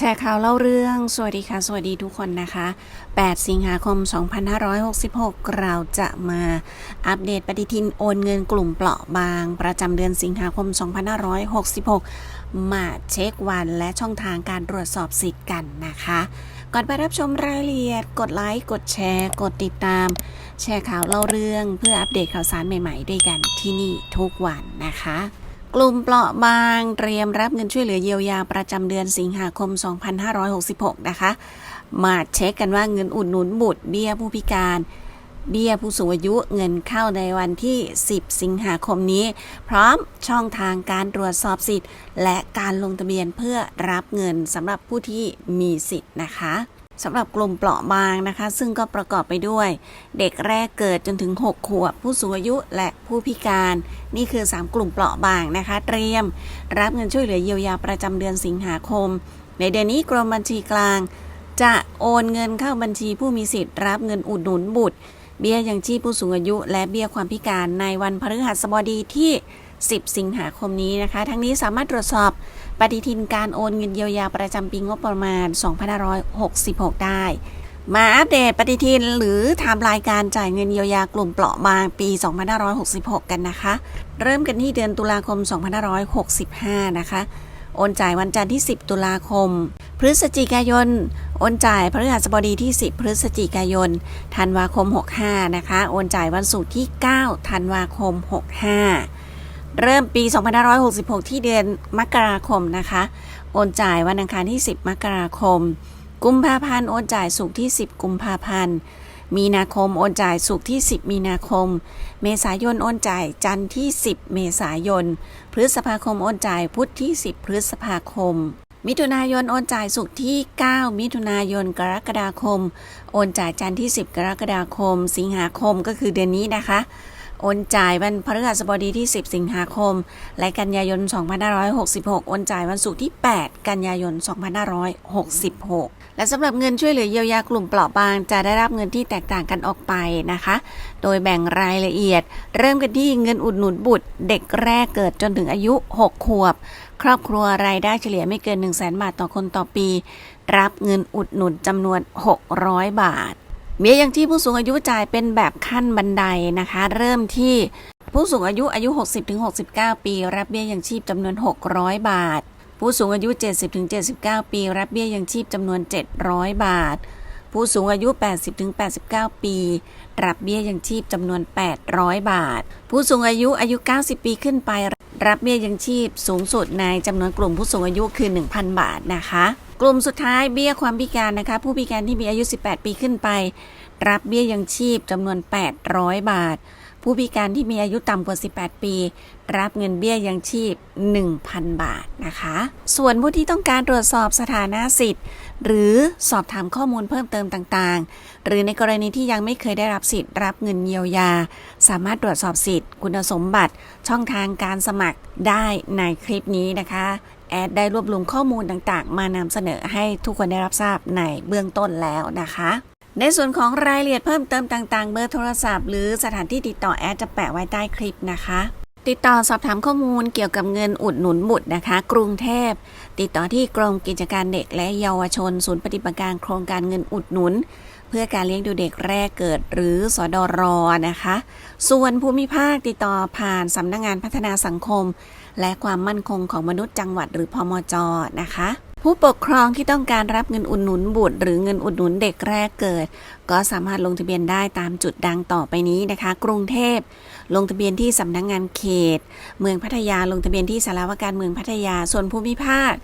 แชร์ข่าวเล่าเรื่อง สวัสดีค่ะ สวัสดีทุกคนนะคะ 8 สิงหาคม 2566 เราจะมาอัปเดตปฏิทินโอนเงินกลุ่มเปราะบาง ประจำเดือนสิงหาคม 2566 มาเช็ควันและช่องทางการตรวจสอบสิทธิ์กันนะคะ ก่อนไปรับชมรายละเอียด กดไลค์ กดแชร์ กดติดตาม แชร์ข่าวเล่าเรื่อง เพื่ออัปเดตข่าวสารใหม่ ๆ ด้วยกันที่นี่ทุกวันนะคะ ลุ่มเปราะบางเตรียมรับเงินช่วยเหลือเยียวยาประจำเดือนสิงหาคม 2566 นะคะ มาเช็คกันว่าเงินอุดหนุนบุตรเบี้ยผู้พิการ เบี้ยผู้สูงอายุเงินเข้าในวันที่ 10 สิงหาคมนี้ พร้อมช่องทางการตรวจสอบสิทธิ์ และการลงทะเบียนเพื่อรับเงินสำหรับผู้ที่มีสิทธิ์นะคะ สำหรับกลุ่มเปราะบางนะคะ ซึ่งก็ประกอบไปด้วย เด็กแรกเกิดจนถึง 6 ขวบ ผู้สูงอายุและผู้พิการ นี่คือ 3 กลุ่มเปราะบางนะคะ เตรียม รับเงินช่วยเหลือเยียวยาประจำเดือนสิงหาคม ในเดือนนี้กรมบัญชีกลาง จะโอนเงินเข้าบัญชีผู้มีสิทธิ์ รับเงินอุดหนุนบุตร เบี้ยยังชีพผู้สูงอายุ และเบี้ยความพิการในวันพฤหัสบดีที่ 10 สิงหาคมนี้นะคะ ทั้งนี้สามารถตรวจสอบปฏิทินการโอนเงินเยียวยาประจำปีงบประมาณ 2566 ได้ มาอัปเดตปฏิทินหรือไทม์ไลน์การจ่ายเงินเยียวยากลุ่มเปราะบางปี 2566 กันนะคะ เริ่มกันที่เดือนตุลาคม 2565 นะคะ โอนจ่ายวันจันทร์ที่ 10 ตุลาคม พฤศจิกายน โอนจ่ายพฤหัสบดีที่ 10 พฤศจิกายน ธันวาคม 65 นะคะ โอนจ่ายวันศุกร์ที่ 9 ธันวาคม 65 เริ่มปี 2566 ที่เดือนมกราคมนะคะ โอนจ่ายวันอังคารที่ 10 มกราคม กุมภาพันธ์โอนจ่ายศุกร์ที่ 10 กุมภาพันธ์ มีนาคมโอนจ่ายศุกร์ที่ 10 มีนาคม เมษายนโอนจ่ายจันทร์ที่ 10 เมษายน พฤษภาคมโอนจ่ายพุธที่ 10 พฤษภาคม มิถุนายนโอนจ่ายศุกร์ที่ 9 มิถุนายน กรกฎาคม โอนจ่ายจันทร์ที่ 10 กรกฎาคม สิงหาคมก็คือเดือนนี้นะคะ โอนจ่ายวันพฤหัสบดีที่ 10 สิงหาคม และกันยายน 2566 โอนจ่ายวันศุกร์ที่ 8 กันยายน 2566 และสำหรับเงินช่วยเหลือเยียวยากลุ่มเปราะบาง จะได้รับเงินที่แตกต่างกันออกไปนะคะ โดยแบ่งรายละเอียด เริ่มกันที่เงินอุดหนุนบุตร เด็กแรกเกิดจนถึงอายุ 6 ขวบ ครอบครัวรายได้เฉลี่ยไม่เกิน 1 0 0 0 0แบาทต่อคนต่อปี รับเงินอุดหนุนจำนวน 600 บาท เบี้ยยังที่ผู้สูงอายุจ่ายเป็นแบบขั้นบันไดนะคะ เริ่มที่ผู้สูงอายุอายุ 60-69 ปี รับเบี้ยยังชีพจำนวน 600 บาท ผู้สูงอายุ 70-79 ปี รับเบี้ยยังชีพจำนวน 700 บาท ผู้สูงอายุ 80-89 ปี รับเบี้ยยังชีพจำนวน 800 บาท ผู้สูงอายุอายุ 90 ปีขึ้นไป รับเบี้ยยังชีพสูงสุดในจำนวนกลุ่มผู้สูงอายุคือ 1,000 บาทนะคะ กลุ่มสุดท้ายเบี้ยความพิการนะคะ ผู้พิการที่มีอายุ 18 ปีขึ้นไป รับเบี้ยยังชีพจำนวน 800 บาท ผู้พิการที่มีอายุต่ำกว่า 18 ปี รับเงินเบี้ยยังชีพ 1,000 บาทนะคะ ส่วนผู้ที่ต้องการตรวจสอบสถานะสิทธิ์ หรือสอบถามข้อมูลเพิ่มเติมต่างๆ หรือในกรณีที่ยังไม่เคยได้รับสิทธิ์ รับเงินเยียวยา สามารถตรวจสอบสิทธิ์ คุณสมบัติช่องทางการสมัครได้ในคลิปนี้นะคะ แอดได้รวบรวมข้อมูลต่างๆ มานำเสนอให้ทุกคนได้รับทราบในเบื้องต้นแล้วนะคะในส่วนของรายละเอียดเพิ่มเติมต่างๆ เบอร์โทรศัพท์ หรือสถานที่ติดต่อแอดจะแปะไว้ใต้คลิปนะคะ ติดต่อสอบถามข้อมูลเกี่ยวกับเงินอุดหนุนบุตรนะคะ กรุงเทพ ติดต่อที่กรมกิจการเด็กและเยาวชน ศูนย์ปฏิบัติการโครงการเงินอุดหนุน เพื่อการเลี้ยงดูเด็กแรกเกิดหรือสอดอรอนะคะ ส่วนภูมิภาคติดต่อผ่านสำนักงงานพัฒนาสังคม และความมั่นคงของมนุษย์จังหวัดหรือพมจนะคะผู้ปกครองที่ต้องการรับเงินอุดหนุนบุตร หรือเงินอุดหนุนเด็กแรกเกิด ก็สามารถลงทะเบียนได้ตามจุดดังต่อไปนี้นะคะ กรุงเทพ ลงทะเบียนที่สำนักงงานเขต เมืองพัทยาลงทะเบียนที่สารวการเมืองพัทยาส่วนภูมิภาค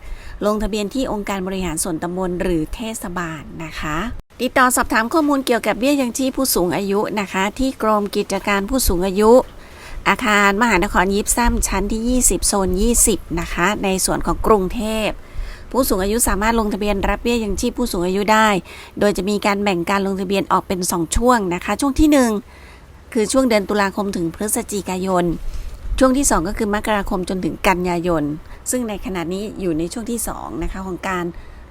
ลงทะเบียนที่องค์การบริหารส่วนตำบลหรือเทศบาลนะคะติดต่อสอบถามข้อมูลเกี่ยวกับเบี้ยยังชีพผู้สูงอายุนะคะ ที่กรมกิจการผู้สูงอายุ อาคารมหานครยิบซ้ำชั้นที่ 20 โซน 20 นะคะ ในส่วนของกรุงเทพ ผู้สูงอายุสามารถลงทะเบียนรับเบี้ยยังชีพผู้สูงอายุได้ โดยจะมีการแบ่งการลงทะเบียนออกเป็น 2 ช่วงนะคะ ช่วงที่ 1 คือช่วงเดือนตุลาคมถึงพฤศจิกายน ช่วงที่ 2 ก็คือมกราคมจนถึงกันยายน ซึ่งในขณะนี้อยู่ในช่วงที่2นะคะของการ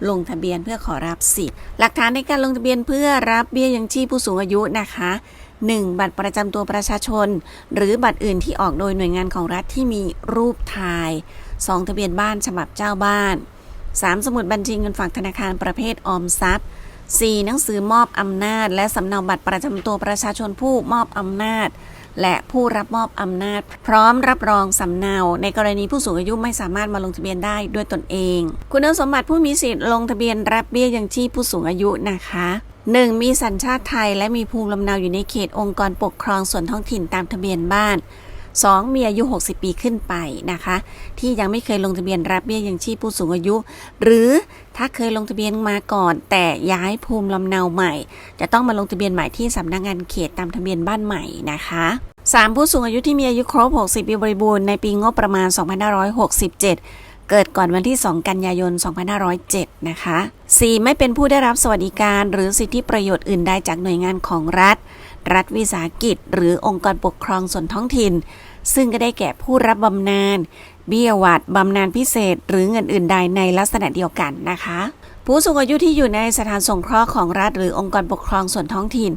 ลงทะเบียนเพื่อขอรับสิทธิ์ หลักฐานในการลงทะเบียนเพื่อรับเบี้ยยังชีพผู้สูงอายุนะคะ 1. บัตรประจำตัวประชาชน หรือบัตรอื่นที่ออกโดยหน่วยงานของรัฐที่มีรูปถ่าย 2. ทะเบียนบ้านฉบับเจ้าบ้าน 3 สมุดบัญชีเงินฝากธนาคารประเภทออมทรัพย์ 4 หนังสือมอบอำนาจ และสำเนาบัตรประจำตัวประชาชนผู้มอบอำนาจ และผู้รับมอบอำนาจ พร้อมรับรองสำเนา ในกรณีผู้สูงอายุไม่สามารถมาลงทะเบียนได้ด้วยตนเอง คุณสมบัติผู้มีสิทธิ์ลงทะเบียนรับเบี้ยยังชีพผู้สูงอายุนะคะ 1. มีสัญชาติไทยและมีภูมิลำเนาอยู่ในเขตองค์กรปกครองส่วนท้องถิ่นตามทะเบียนบ้าน 2. มีอายุ 60 ปีขึ้นไปนะคะ ที่ยังไม่เคยลงทะเบียนรับเบี้ยยังชีพผู้สูงอายุ หรือถ้าเคยลงทะเบียนมาก่อน แต่ย้ายภูมิลำเนาใหม่ จะต้องมาลงทะเบียนใหม่ที่สำนักงานเขตตามทะเบียนบ้านใหม่นะคะ 3. ผู้สูงอายุที่มีอายุครบ 60 ปีบริบูรณ์ในปีงบประมาณ 2567 เกิดก่อนวันที่ 2 กันยายน 2507 นะคะ 4. ไม่เป็นผู้ได้รับสวัสดิการหรือสิทธิประโยชน์อื่นใดจากหน่วยงานของรัฐ รัฐวิสาหกิจ หรือองค์กรปกครองส่วนท้องถิ่น ซึ่งก็ได้แก่ผู้รับบำนาญเบี้ยหวัดบำนาญพิเศษ หรือเงินอื่นใดในลักษณะเดียวกันนะคะ ผู้สูงอายุที่อยู่ในสถานสงเคราะห์ของรัฐ หรือองค์กรปกครองส่วนท้องถิ่น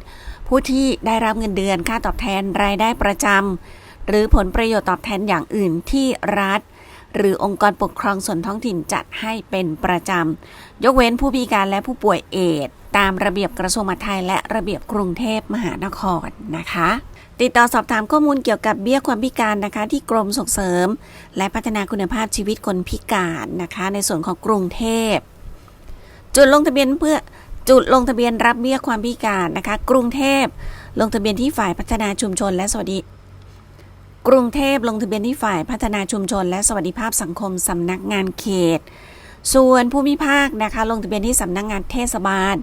ผู้ที่ได้รับเงินเดือนค่าตอบแทนรายได้ประจำหรือผลประโยชน์ตอบแทนอย่างอื่นที่รัฐ หรือองค์กรปกครองส่วนท้องถิ่นจัดให้เป็นประจำ ยกเว้นผู้พิการและผู้ป่วยเอดส์ตามระเบียบกระทรวงมหาดไทยและระเบียบกรุงเทพมหานครนะคะ ติดต่อสอบถามข้อมูลเกี่ยวกับเบี้ยความพิการนะคะ ที่กรมส่งเสริม และพัฒนาคุณภาพชีวิตคนพิการนะคะ ในส่วนของกรุงเทพ จุดลงทะเบียนเพื่อจุดลงทะเบียนรับเบี้ยความพิการนะคะ กรุงเทพลงทะเบียนที่ฝ่ายพัฒนาชุมชน และสวัสดิ กรุงเทพลงทะเบียนที่ฝ่ายพัฒนาชุมชน และสวัสดิภาพสังคมสำนักงานเขต ส่วนภูมิภาคนะคะลงทะเบียนที่สำนักงานเทศบาล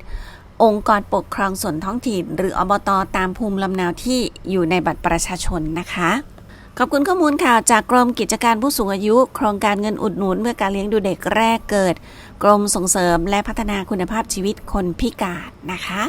องค์กรปกครองส่วนท้องถิ่น หรืออบตตามภูมิลำเนาที่อยู่ในบัตรประชาชนนะคะ ขอบคุณข้อมูลข่าวจากกรมกิจการผู้สูงอายุ โครงการเงินอุดหนุนเมื่อการเลี้ยงดูเด็กแรกเกิด กรมส่งเสริมและพัฒนาคุณภาพชีวิตคนพิการนะคะ